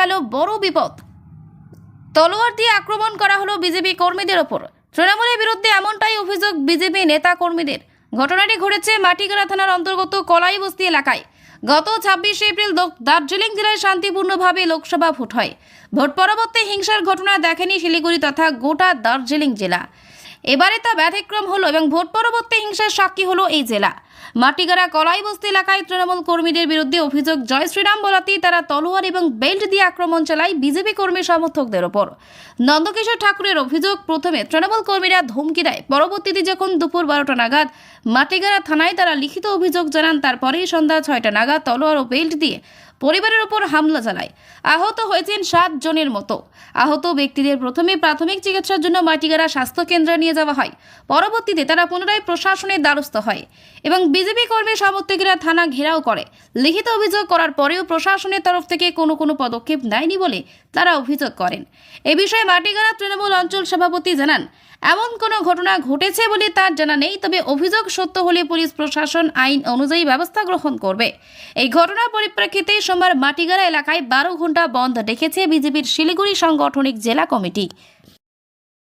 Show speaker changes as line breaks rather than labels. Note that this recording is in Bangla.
গেল বড় বিপদ। তলোয়ার দিয়ে আক্রমণ করা হলো বিজেপি কর্মীদের ওপর। তৃণমূলের বিরুদ্ধে এমনটাই অভিযোগ বিজেপি নেতা কর্মীদের। ঘটনাটি ঘটেছে মাটিগাড়া থানার অন্তর্গত কলাইবস্তি এলাকায়। গত ছাব্বিশে এপ্রিল দার্জিলিং জেলায় শান্তিপূর্ণভাবে লোকসভা ভোট হয়। ভোট পরবর্তী হিংসার ঘটনা দেখেনি শিলিগুড়ি তথা গোটা দার্জিলিং জেলা। এবারে তা ব্যতিক্রম হলো এবং ভোট পরবর্তী হিংসার সাক্ষী হলো এই জেলা। মাটিগাড়া কলাইবস্তি এলাকায় তৃণমূল কর্মীদের বিরুদ্ধে অভিযোগ, জয় শ্রীরাম বলাতেই তারা তলোয়ার এবং বেল্ট দিয়ে আক্রমণ চালায় বিজেপি কর্মী সমর্থকদের ওপর। নন্দকিশোর ঠাকুরের অভিযোগ, প্রথমে তৃণমূল কর্মীরা ধমকি দেয়। পরবর্তীতে যখন দুপুর বারোটা নাগাদ মাটিগাড়া থানায় তারা লিখিত অভিযোগ জানান, তারপরেই সন্ধ্যা ছয়টা নাগাদ তলোয়ার ও বেল্ট দিয়ে পরিবারের উপর হামলা চালায় আহত হয়েছেন সাত জনের মতো। আহত ব্যক্তিদের প্রথমে প্রাথমিক চিকিৎসার জন্য মাটিগাড়া স্বাস্থ্য কেন্দ্রে নিয়ে যাওয়া হয়। পরবর্তীতে তারা পুনরায় প্রশাসনের দ্বারস্থ হয় এবং বিজেপি কর্মী সমর্থকেরা থানা ঘেরাও করে। লিখিত অভিযোগ করার পরেও প্রশাসনের তরফ থেকে কোনো কোনো পদক্ষেপ নেয়নি বলে তারা অভিযোগ করেন। এ বিষয়ে মাটিগাড়া তৃণমূল অঞ্চল সভাপতি জানান, এমন কোনো ঘটনা ঘটেছে বলে তার জানা নেই, তবে অভিযোগ সত্য হলে পুলিশ প্রশাসন আইন অনুযায়ী ব্যবস্থা গ্রহণ করবে। এই ঘটনার পরিপ্রেক্ষিতে সোমবার মাটিগাড়া এলাকায় বারো ঘণ্টা বন্ধ ডেকেছে বিজেপির শিলিগুড়ি সাংগঠনিক জেলা কমিটি।